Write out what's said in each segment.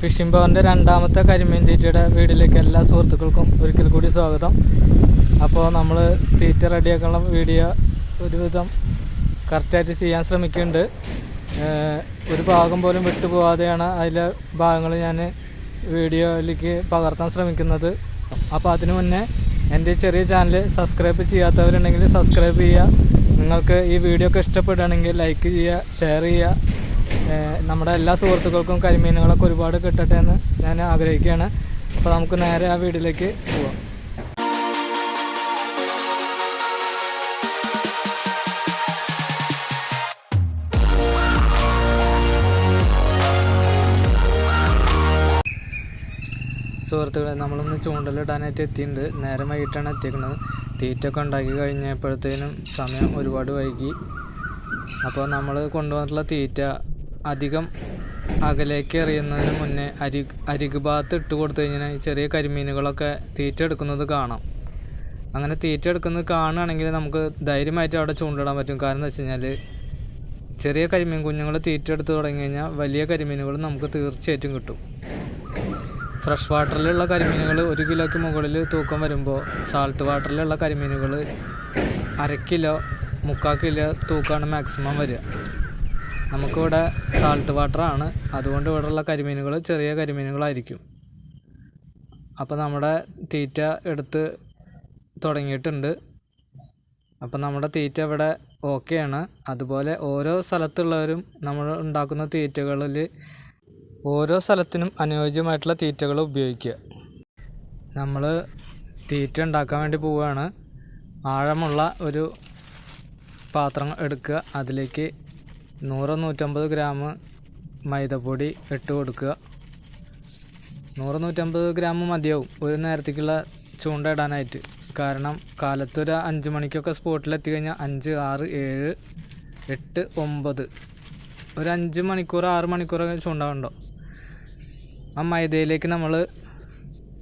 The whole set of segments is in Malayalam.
ഫിഷിംഗ് പവറിന്റെ രണ്ടാമത്തെ കരിമീൻ തീറ്റയുടെ വീഡിയോയിലേക്ക് എല്ലാ സുഹൃത്തുക്കൾക്കും ഒരിക്കൽ കൂടി സ്വാഗതം. അപ്പോൾ നമ്മൾ തീറ്റ റെഡിയാക്കാനുള്ള വീഡിയോ ഒരുവിധം കറക്റ്റായിട്ട് ചെയ്യാൻ ശ്രമിക്കുന്നുണ്ട്. ഒരു ഭാഗം പോലും വിട്ടുപോകാതെയാണ് അതിലെ ഭാഗങ്ങൾ ഞാൻ വീഡിയോയിലേക്ക് പകർത്താൻ ശ്രമിക്കുന്നത്. അപ്പോൾ അതിനു മുന്നേ എന്റെ ചെറിയ ചാനൽ സബ്സ്ക്രൈബ് ചെയ്യാത്തവരുണ്ടെങ്കിൽ സബ്സ്ക്രൈബ് ചെയ്യുക. നിങ്ങൾക്ക് ഈ വീഡിയോ ഒക്കെ ഇഷ്ടപ്പെടുകയാണെങ്കിൽ ലൈക്ക് ചെയ്യുക ഷെയർ ചെയ്യുക. നമ്മുടെ എല്ലാ സുഹൃത്തുക്കൾക്കും കരിമീനുകളൊക്കെ ഒരുപാട് കിട്ടട്ടെ എന്ന് ഞാൻ ആഗ്രഹിക്കുകയാണ്. അപ്പോൾ നമുക്ക് നേരെ ആ വീട്ടിലേക്ക് പോവാം. സുഹൃത്തുക്കളെ നമ്മളൊന്ന് ചൂണ്ടലിടാനായിട്ട് എത്തിയിട്ടുണ്ട്. നേരെ വൈകിട്ടാണ് എത്തിക്കുന്നത് തീറ്റൊക്കെ ഉണ്ടാക്കി കഴിഞ്ഞപ്പോഴത്തേനും സമയം ഒരുപാട് വൈകി. അപ്പോൾ നമ്മൾ കൊണ്ടുവന്നിട്ടുള്ള തീറ്റ അധികം അകലേക്ക് എറിയുന്നതിന് മുന്നേ അരി അരികു ഭാഗത്ത് ഇട്ട് കൊടുത്തു കഴിഞ്ഞാൽ ചെറിയ കരിമീനുകളൊക്കെ തീറ്റ എടുക്കുന്നത് കാണാം. അങ്ങനെ തീറ്റ എടുക്കുന്നത് കാണുകയാണെങ്കിൽ നമുക്ക് ധൈര്യമായിട്ട് അവിടെ ചൂണ്ടിടാൻ പറ്റും. കാരണം എന്താ വെച്ച് കഴിഞ്ഞാൽ ചെറിയ കരിമീൻ കുഞ്ഞുങ്ങൾ തീറ്റ എടുത്ത് തുടങ്ങി കഴിഞ്ഞാൽ വലിയ കരിമീനുകൾ നമുക്ക് തീർച്ചയായിട്ടും കിട്ടും. ഫ്രഷ് വാട്ടറിലുള്ള കരിമീനുകൾ ഒരു കിലോയ്ക്ക് മുകളിൽ തൂക്കം വരുമ്പോൾ സാൾട്ട് വാട്ടറിലുള്ള കരിമീനുകൾ അര കിലോ മുക്കാൽ കിലോ തൂക്കമാണ് മാക്സിമം വരിക. നമുക്കിവിടെ സാൾട്ട് വാട്ടറാണ് അതുകൊണ്ട് ഇവിടെയുള്ള കരിമീനുകൾ ചെറിയ കരിമീനുകളായിരിക്കും. അപ്പോൾ നമ്മുടെ തീറ്റ എടുത്ത് തുടങ്ങിയിട്ടുണ്ട്. അപ്പോൾ നമ്മുടെ തീറ്റ ഇവിടെ ഓക്കെയാണ് അതുപോലെ ഓരോ സ്ഥലത്തുള്ളവരും നമ്മൾ ഉണ്ടാക്കുന്ന തീറ്റകളിൽ ഓരോ സ്ഥലത്തിനും അനുയോജ്യമായിട്ടുള്ള തീറ്റകൾ ഉപയോഗിക്കുക. നമ്മൾ തീറ്റ ഉണ്ടാക്കാൻ വേണ്ടി പോവുകയാണ്. ആഴമുള്ള ഒരു പാത്രം എടുക്കുക. അതിലേക്ക് നൂറ് നൂറ്റമ്പത് ഗ്രാം മൈദപ്പൊടി ഇട്ട് കൊടുക്കുക. നൂറ് നൂറ്റമ്പത് ഗ്രാം മതിയാവും. ഒരു നേരത്തേക്കുള്ള ചൂണ്ട ഇടാനായിട്ട്. കാരണം കാലത്തൊരു അഞ്ച് മണിക്കൊക്കെ സ്പോട്ടിലെത്തി എത്തിക്കഴിഞ്ഞാൽ അഞ്ച് ആറ് ഏഴ് എട്ട് ഒമ്പത്. ഒരു അഞ്ച് മണിക്കൂർ ആറ് മണിക്കൂറൊക്കെ ചൂണ്ടാവുണ്ടോ ആ മൈദയിലേക്ക് നമ്മൾ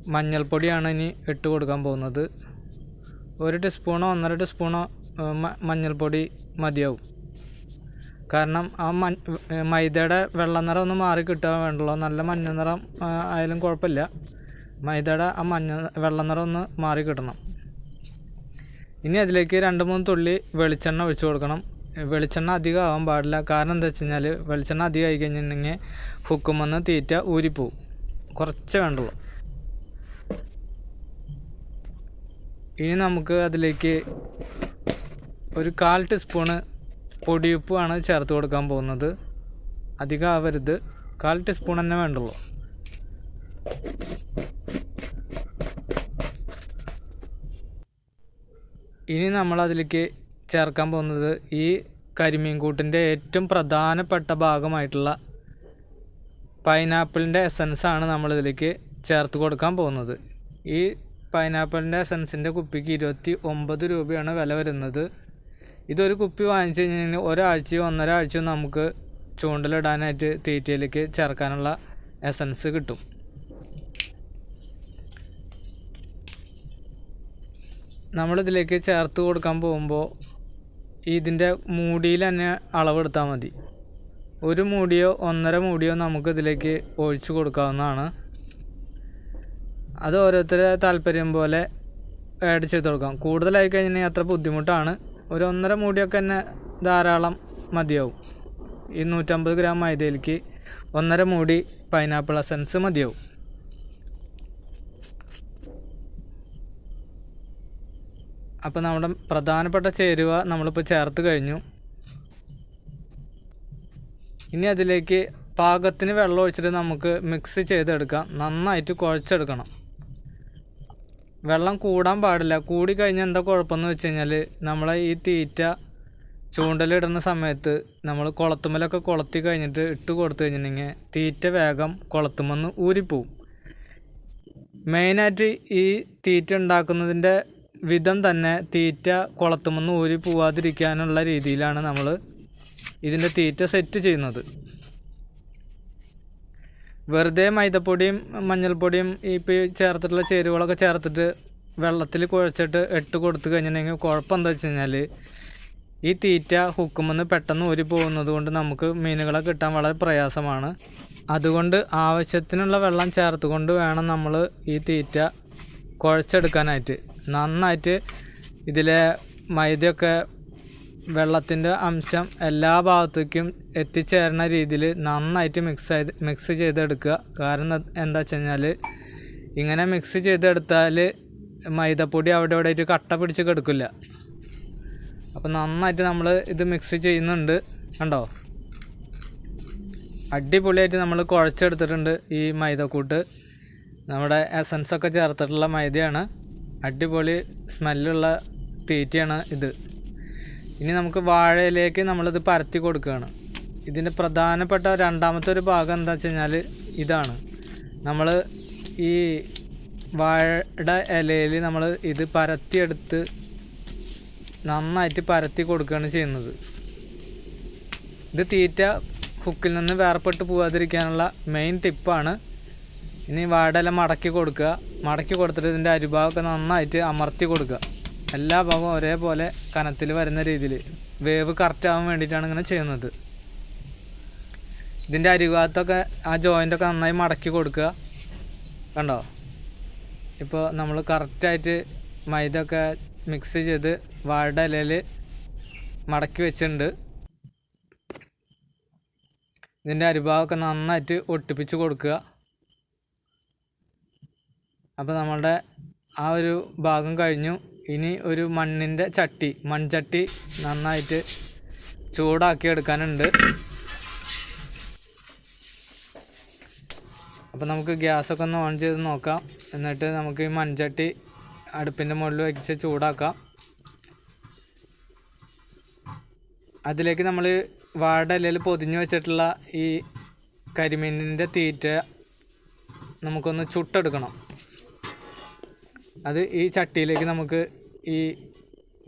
മഞ്ഞൾപ്പൊടിയാണ് ഇനി ഇട്ട് കൊടുക്കാൻ പോകുന്നത്. ഒരു ടീസ്പൂണോ ഒന്നര ടീസ്പൂണോ മഞ്ഞൾപ്പൊടി മതിയാവും. കാരണം ആ മ മൈദയുടെ വെള്ള നിറം ഒന്ന് മാറി കിട്ടാൻ വേണ്ടല്ലോ. നല്ല മഞ്ഞ നിറം ആയാലും കുഴപ്പമില്ല. മൈദയുടെ ആ മഞ്ഞ വെള്ള നിറം ഒന്ന് മാറി കിട്ടണം. ഇനി അതിലേക്ക് രണ്ട് മൂന്ന് തുള്ളി വെളിച്ചെണ്ണ ഒഴിച്ചു കൊടുക്കണം. വെളിച്ചെണ്ണ അധികം ആവാൻ പാടില്ല. കാരണം എന്താ വെച്ച് കഴിഞ്ഞാൽ വെളിച്ചെണ്ണ അധികം ആയി കഴിഞ്ഞിട്ടുണ്ടെങ്കിൽ ഹുക്കുമെന്ന് തീറ്റ ഊരിപ്പോവും. കുറച്ചേ വേണ്ടുള്ളൂ. ഇനി നമുക്ക് അതിലേക്ക് ഒരു കാൽ ടീസ്പൂണ് പൊടിയുപ്പാണ് ചേർത്ത് കൊടുക്കാൻ പോകുന്നത്. അധികം ആവരുത്. കാൽ ടീസ്പൂൺ തന്നെ വേണ്ടുള്ളൂ. ഇനി നമ്മൾ അതിലേക്ക് ചേർക്കാൻ പോകുന്നത് ഈ കരിമീൻ കൂട്ടിന്റെ ഏറ്റവും പ്രധാനപ്പെട്ട ഭാഗമായിട്ടുള്ള പൈനാപ്പിളിന്റെ എസൻസാണ് നമ്മളിതിലേക്ക് ചേർത്ത് കൊടുക്കാൻ പോകുന്നത്. ഈ പൈനാപ്പിളിന്റെ എസൻസിന്റെ കുപ്പിക്ക് ഇരുപത്തി ഒമ്പത് രൂപയാണ് വില വരുന്നത്. ഇതൊരു കുപ്പി വാങ്ങിച്ചു കഴിഞ്ഞാൽ ഒരാഴ്ചയോ ഒന്നര ആഴ്ചയോ നമുക്ക് ചൂണ്ടലിടാനായിട്ട് തീറ്റയിലേക്ക് ചേർക്കാനുള്ള എസൻസ് കിട്ടും. നമ്മളിതിലേക്ക് ചേർത്ത് കൊടുക്കാൻ പോകുമ്പോൾ ഇതിന്റെ മൂടിയിൽ തന്നെ അളവെടുത്താൽ മതി. ഒരു മൂടിയോ ഒന്നര മൂടിയോ നമുക്ക് ഇതിലേക്ക് ഒഴിച്ചു കൊടുക്കാവുന്നതാണ്. അത് ഓരോരുത്തരുടെ താല്പര്യം പോലെ ആഡ് ചെയ്ത് കൊടുക്കാം. കൂടുതലായി കഴിഞ്ഞാൽ അത്ര ബുദ്ധിമുട്ടാണ്. ഒരു ഒന്നര മൂടിയൊക്കെ തന്നെ ധാരാളം മതിയാവും. ഈ നൂറ്റമ്പത് ഗ്രാം മൈദയിലേക്ക് ഒന്നര മൂടി പൈനാപ്പിൾ എസൻസ് മതിയാവും. അപ്പോൾ നമ്മുടെ പ്രധാനപ്പെട്ട ചേരുവ നമ്മളിപ്പോൾ ചേർത്ത് കഴിഞ്ഞു. ഇനി അതിലേക്ക് പാകത്തിന് വെള്ളം ഒഴിച്ചിട്ട് നമുക്ക് മിക്സ് ചെയ്തെടുക്കാം. നന്നായിട്ട് കുഴച്ചെടുക്കണം. വെള്ളം കൂടാൻ പാടില്ല. കൂടി കഴിഞ്ഞാൽ എന്താ കുഴപ്പമെന്ന് വെച്ച് കഴിഞ്ഞാൽ നമ്മളെ ഈ തീറ്റ ചൂണ്ടലിടുന്ന സമയത്ത് നമ്മൾ കുളത്തുമ്മലൊക്കെ കുളത്തി കഴിഞ്ഞിട്ട് ഇട്ട് കൊടുത്തു കഴിഞ്ഞിട്ടുണ്ടെങ്കിൽ തീറ്റ വേഗം കുളത്തുമെന്ന് ഊരിപ്പോവും. മെയിനായിട്ട് ഈ തീറ്റ ഉണ്ടാക്കുന്നതിന്റെ വിധം തന്നെ തീറ്റ കുളത്തുമെന്ന് ഊരി പോവാതിരിക്കാനുള്ള രീതിയിലാണ് നമ്മൾ ഇതിന്റെ തീറ്റ സെറ്റ് ചെയ്യുന്നത്. വെറുതെ മൈദപ്പൊടിയും മഞ്ഞൾപ്പൊടിയും ഇപ്പോൾ ചേർത്തിട്ടുള്ള ചേരുവകളൊക്കെ ചേർത്തിട്ട് വെള്ളത്തിൽ കുഴച്ചിട്ട് ഇട്ട് കൊടുത്തു കഴിഞ്ഞിട്ടുണ്ടെങ്കിൽ കുഴപ്പം എന്താ വെച്ച് കഴിഞ്ഞാൽ ഈ തീറ്റ ഹുക്കുമെന്ന് പെട്ടെന്ന് ഊരി പോകുന്നത് കൊണ്ട് നമുക്ക് മീനുകളെ കിട്ടാൻ വളരെ പ്രയാസമാണ്. അതുകൊണ്ട് ആവശ്യത്തിനുള്ള വെള്ളം ചേർത്തുകൊണ്ട് വേണം നമ്മൾ ഈ തീറ്റ കുഴച്ചെടുക്കാനായിട്ട്. നന്നായിട്ട് ഇതിലെ മൈദയൊക്കെ വെള്ളത്തിന്റെ അംശം എല്ലാ ഭാഗത്തേക്കും എത്തിച്ചേരുന്ന രീതിയിൽ നന്നായിട്ട് മിക്സ് ചെയ്ത് മിക്സ് ചെയ്തെടുക്കുക. കാരണം എന്താ വെച്ച് കഴിഞ്ഞാൽ ഇങ്ങനെ മിക്സ് ചെയ്തെടുത്താൽ മൈദപ്പൊടി അവിടെ ഇവിടെ ആയിട്ട് കട്ട പിടിച്ച് കിടക്കില്ല. അപ്പോൾ നന്നായിട്ട് നമ്മൾ ഇത് മിക്സ് ചെയ്യുന്നുണ്ട്. കണ്ടോ? അടിപൊളിയായിട്ട് നമ്മൾ കുഴച്ചെടുത്തിട്ടുണ്ട് ഈ മൈദക്കൂട്ട്. നമ്മുടെ എസൻസൊക്കെ ചേർത്തിട്ടുള്ള മൈദയാണ്. അടിപൊളി സ്മെല്ലുള്ള തീറ്റയാണ് ഇത്. ഇനി നമുക്ക് വാഴയിലേക്ക് നമ്മളിത് പരത്തി കൊടുക്കുകയാണ്. ഇതിന്റെ പ്രധാനപ്പെട്ട രണ്ടാമത്തെ ഒരു ഭാഗം എന്താ വെച്ച് കഴിഞ്ഞാൽ ഇതാണ്. നമ്മൾ ഈ വാഴയുടെ ഇലയിൽ നമ്മൾ ഇത് പരത്തിയെടുത്ത് നന്നായിട്ട് പരത്തി കൊടുക്കുകയാണ് ചെയ്യുന്നത്. ഇത് തീറ്റ ഹുക്കിൽ നിന്ന് വേർപെട്ട് പോകാതിരിക്കാനുള്ള മെയിൻ ടിപ്പാണ് ഇനി വാഴയില മടക്കി കൊടുക്കുക. മടക്കി കൊടുത്തിട്ട് ഇതിന്റെ അരിഭാഗമൊക്കെ നന്നായിട്ട് അമർത്തി കൊടുക്കുക. എല്ലാ ഭാഗവും ഒരേപോലെ കനത്തിൽ വരുന്ന രീതിയിൽ വേവ് കറക്റ്റ് ആവാൻ വേണ്ടിയിട്ടാണ് ഇങ്ങനെ ചെയ്യുന്നത്. ഇതിന്റെ അരിഭാഗത്തൊക്കെ ആ ജോയിന്റൊക്കെ നന്നായി മടക്കി കൊടുക്കുക. കണ്ടോ? ഇപ്പോൾ നമ്മൾ കറക്റ്റായിട്ട് മൈദ ഒക്കെ മിക്സ് ചെയ്ത് വാഴയുടെ ഇലയിൽ മടക്കി വെച്ചിട്ടുണ്ട്. ഇതിന്റെ അരിഭാഗമൊക്കെ നന്നായിട്ട് ഒട്ടിപ്പിച്ച് കൊടുക്കുക. അപ്പോൾ നമ്മളുടെ ആ ഒരു ഭാഗം കഴിഞ്ഞു. ഇനി ഒരു മണ്ണിന്റെ ചട്ടി മൺചട്ടി നന്നായിട്ട് ചൂടാക്കി എടുക്കാനുണ്ട്. അപ്പോൾ നമുക്ക് ഗ്യാസൊക്കെ ഒന്ന് ഓൺ ചെയ്ത് നോക്കാം. എന്നിട്ട് നമുക്ക് ഈ മൺചട്ടി അടുപ്പിന്റെ മുകളിൽ വെച്ച് ചൂടാക്കാം. അതിലേക്ക് നമ്മൾ വാടലയിൽ പൊതിഞ്ഞു വെച്ചിട്ടുള്ള ഈ കരിമീനിന്റെ തീറ്റ നമുക്കൊന്ന് ചുട്ടെടുക്കണം. അത് ഈ ചട്ടിയിലേക്ക് നമുക്ക് ഈ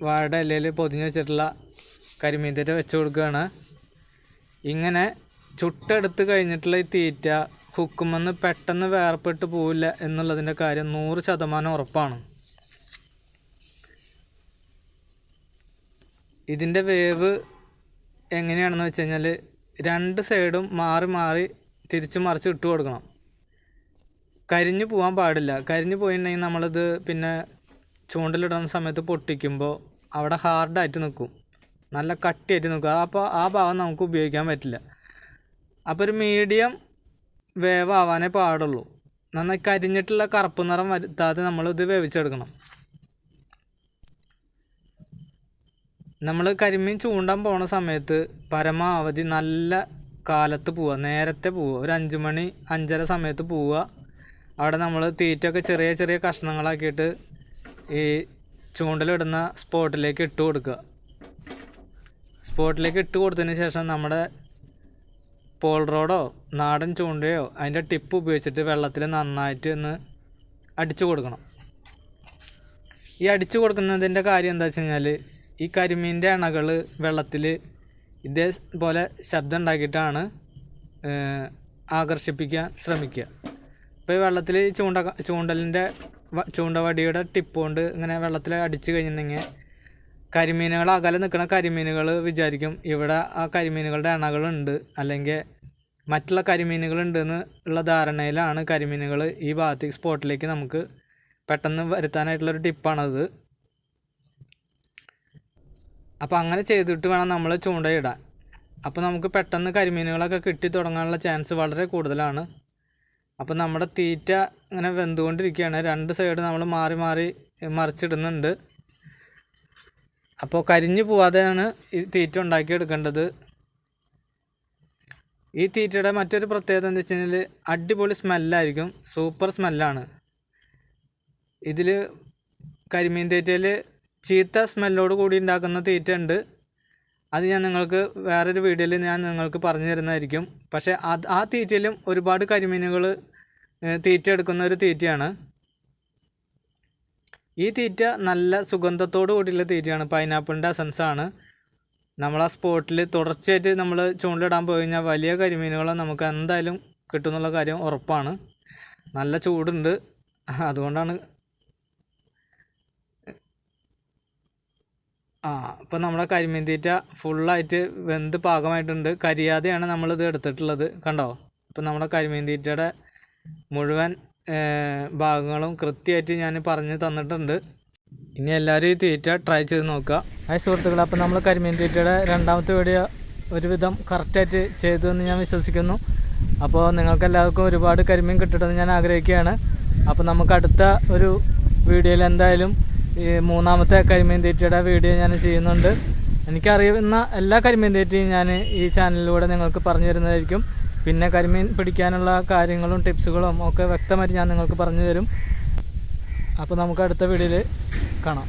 വാഴയുടെ ഇലയിൽ പൊതിഞ്ഞ് വെച്ചിട്ടുള്ള കരിമീൻ വെച്ച് കൊടുക്കുകയാണ്. ഇങ്ങനെ ചുട്ടെടുത്ത് കഴിഞ്ഞിട്ടുള്ള ഈ തീറ്റ ഹുക്കുമെന്ന് പെട്ടെന്ന് വേർപെട്ട് പോവില്ല എന്നുള്ളതിന്റെ കാര്യം നൂറ് ശതമാനം ഉറപ്പാണ്. ഇതിന്റെ വേവ് എങ്ങനെയാണെന്ന് വെച്ച് കഴിഞ്ഞാൽ രണ്ട് സൈഡും മാറി മാറി തിരിച്ചു മറിച്ച് ഇട്ട് കൊടുക്കണം. കരിഞ്ഞു പോകാൻ പാടില്ല. കരിഞ്ഞു പോയിട്ടുണ്ടെങ്കിൽ നമ്മളത് പിന്നെ ചൂണ്ടലിടുന്ന സമയത്ത് പൊട്ടിക്കുമ്പോൾ അവിടെ ഹാർഡായിട്ട് നിൽക്കും നല്ല കട്ടിയായിട്ട് നിൽക്കും അപ്പോൾ ആ ഭാഗം നമുക്ക് ഉപയോഗിക്കാൻ പറ്റില്ല. അപ്പോൾ ഒരു മീഡിയം വേവ് ആവാനേ പാടുള്ളൂ. നന്നായി കരിഞ്ഞിട്ടുള്ള കറുപ്പ് നിറം വരുത്താതെ നമ്മളിത് വേവിച്ചെടുക്കണം. നമ്മൾ കരിമീൻ ചൂണ്ടാൻ പോണ സമയത്ത് പരമാവധി നല്ല കാലത്ത് പോവുക നേരത്തെ പോവുക ഒരു അഞ്ച് മണി അഞ്ചര സമയത്ത് പോവുക അവിടെ നമ്മൾ തീറ്റയൊക്കെ ചെറിയ ചെറിയ കഷ്ണങ്ങളാക്കിയിട്ട് ഈ ചൂണ്ടലിടുന്ന സ്പോട്ടിലേക്ക് ഇട്ട് കൊടുക്കുക. സ്പോട്ടിലേക്ക് ഇട്ട് കൊടുത്തതിന് ശേഷം നമ്മുടെ പോൾ റോഡോ നാടൻ ചൂണ്ടയോ അതിന്റെ ടിപ്പ് ഉപയോഗിച്ചിട്ട് വെള്ളത്തിൽ നന്നായിട്ട് ഒന്ന് അടിച്ചു കൊടുക്കണം. ഈ അടിച്ചു കൊടുക്കുന്നതിന്റെ കാര്യം എന്താ വെച്ച് കഴിഞ്ഞാൽ ഈ കരിമീന്റെ അണകൾ വെള്ളത്തിൽ ഇതേപോലെ ശബ്ദം ഉണ്ടാക്കിയിട്ടാണ് ആകർഷിപ്പിക്കാൻ ശ്രമിക്കുക. ഇപ്പോൾ വെള്ളത്തിൽ ചൂണ്ട ചൂണ്ടലിന്റെ ചൂണ്ട ചൂണ്ടവടിയുടെ ടിപ്പ് കൊണ്ട് ഇങ്ങനെ വെള്ളത്തിൽ അടിച്ചു കഴിഞ്ഞിട്ടുണ്ടെങ്കിൽ കരിമീനുകൾ അകലെ നിൽക്കുന്ന കരിമീനുകൾ വിചാരിക്കും ഇവിടെ ആ കരിമീനുകളുടെ അണകളുണ്ട് അല്ലെങ്കിൽ മറ്റുള്ള കരിമീനുകളുണ്ട് എന്ന് ഉള്ള ധാരണയിലാണ് കരിമീനുകൾ ഈ ഭാഗത്തേക്ക് സ്പോട്ടിലേക്ക് നമുക്ക് പെട്ടെന്ന് വരുത്താനായിട്ടുള്ളൊരു ടിപ്പാണത് അപ്പോൾ അങ്ങനെ ചെയ്തിട്ട് വേണം നമ്മൾ ചൂണ്ടയിടാൻ അപ്പോൾ നമുക്ക് പെട്ടെന്ന് കരിമീനുകളൊക്കെ കിട്ടി തുടങ്ങാനുള്ള ചാൻസ് വളരെ കൂടുതലാണ്. അപ്പോൾ നമ്മുടെ തീറ്റ ഇങ്ങനെ വെന്തുകൊണ്ടിരിക്കുകയാണ്. രണ്ട് സൈഡ് നമ്മൾ മാറി മാറി മറിച്ചിടുന്നുണ്ട്. അപ്പോൾ കരിഞ്ഞു പോവാതെയാണ് ഈ തീറ്റ ഉണ്ടാക്കിയെടുക്കേണ്ടത്. ഈ തീറ്റയുടെ മറ്റൊരു പ്രത്യേകത എന്താ വെച്ച് കഴിഞ്ഞാൽ അടിപൊളി സ്മെല്ലായിരിക്കും. സൂപ്പർ സ്മെല്ലാണ്. ഇതിൽ കരിമീൻ തീറ്റയിൽ ചീത്ത സ്മെല്ലോട് കൂടി ഉണ്ടാക്കുന്ന തീറ്റ ഉണ്ട്. അത് ഞാൻ നിങ്ങൾക്ക് വേറൊരു വീഡിയോയിൽ ഞാൻ നിങ്ങൾക്ക് പറഞ്ഞു തരുന്നതായിരിക്കും പക്ഷേ അത് ആ തീറ്റയിലും ഒരുപാട് കരിമീനുകൾ തീറ്റ എടുക്കുന്ന ഒരു തീറ്റയാണ്. ഈ തീറ്റ നല്ല സുഗന്ധത്തോടു കൂടിയുള്ള തീറ്റയാണ്. പൈനാപ്പിളിന്റെ അസൻസ് ആണ്. നമ്മൾ ആ സ്പോട്ടിൽ തുടർച്ചയായിട്ട് നമ്മൾ ചൂണ്ടിടാൻ പോയി കഴിഞ്ഞാൽ വലിയ കരിമീനുകളെ നമുക്ക് എന്തായാലും കിട്ടുമെന്നുള്ള കാര്യം ഉറപ്പാണ്. നല്ല ചൂടുണ്ട്. അതുകൊണ്ടാണ് ആ അപ്പം നമ്മുടെ കരിമീൻ തീറ്റ ഫുള്ളായിട്ട് വെന്ത് പാകമായിട്ടുണ്ട്. കരിയാതെയാണ് നമ്മളിത് എടുത്തിട്ടുള്ളത്. കണ്ടോ? അപ്പോൾ നമ്മുടെ കരിമീൻ തീറ്റയുടെ മുഴുവൻ ഭാഗങ്ങളും കൃത്യമായിട്ട് ഞാൻ പറഞ്ഞു തന്നിട്ടുണ്ട്. ഇനി എല്ലാവരും ഈ തീറ്റ ട്രൈ ചെയ്ത് നോക്കുക. ഹായ് സുഹൃത്തുക്കളെ അപ്പോൾ നമ്മൾ കരിമീൻ തീറ്റയുടെ രണ്ടാമത്തെ വീഡിയോ ഒരുവിധം കറക്റ്റായിട്ട് ചെയ്തു എന്ന് ഞാൻ വിശ്വസിക്കുന്നു. അപ്പോൾ നിങ്ങൾക്ക് എല്ലാവർക്കും ഒരുപാട് കരിമീൻ കിട്ടണമെന്ന് ഞാൻ ആഗ്രഹിക്കുകയാണ്. അപ്പോൾ നമുക്ക് അടുത്ത ഒരു വീഡിയോയിൽ എന്തായാലും ഈ മൂന്നാമത്തെ കരിമീൻ തീറ്റയുടെ വീഡിയോ ഞാൻ ചെയ്യുന്നുണ്ട്. എനിക്കറിയുന്ന എല്ലാ കരിമീൻ തീറ്റയും ഞാൻ ഈ ചാനലിലൂടെ നിങ്ങൾക്ക് പറഞ്ഞു തരുന്നതായിരിക്കും. പിന്നെ കരിമീൻ പിടിക്കാനുള്ള കാര്യങ്ങളും ടിപ്സുകളും ഒക്കെ വ്യക്തമായിട്ട് ഞാൻ നിങ്ങൾക്ക് പറഞ്ഞു തരും. അപ്പോൾ നമുക്ക് അടുത്ത വീഡിയോയിൽ കാണാം.